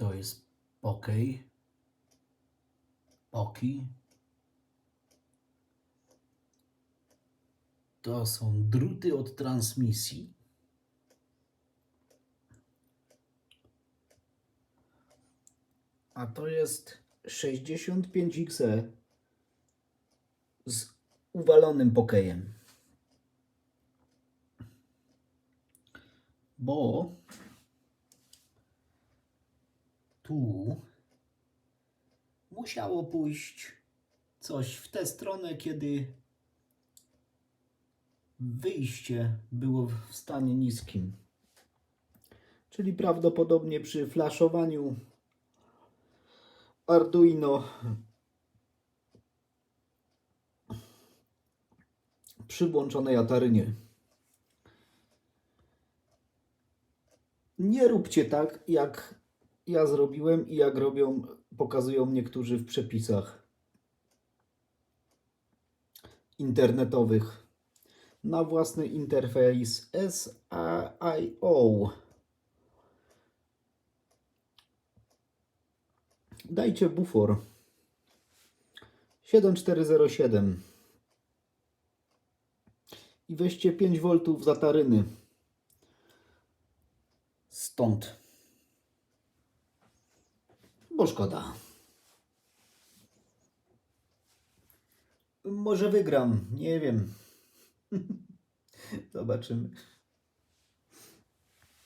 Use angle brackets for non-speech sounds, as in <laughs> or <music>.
To jest pokej. Poki. To są druty od transmisji. A to jest 65XE z uwalonym pokejem. Bo tu musiało pójść coś w tę stronę, kiedy wyjście było w stanie niskim. Czyli prawdopodobnie przy flaszowaniu Arduino przy włączonej atarynie. Nie róbcie tak, jak ja zrobiłem i jak robią, pokazują niektórzy w przepisach internetowych na własny interfejs SAIO. Dajcie bufor 7407 i weźcie 5 V z ataryny. Stąd. Bo szkoda. Może wygram, nie wiem. <laughs> Zobaczymy.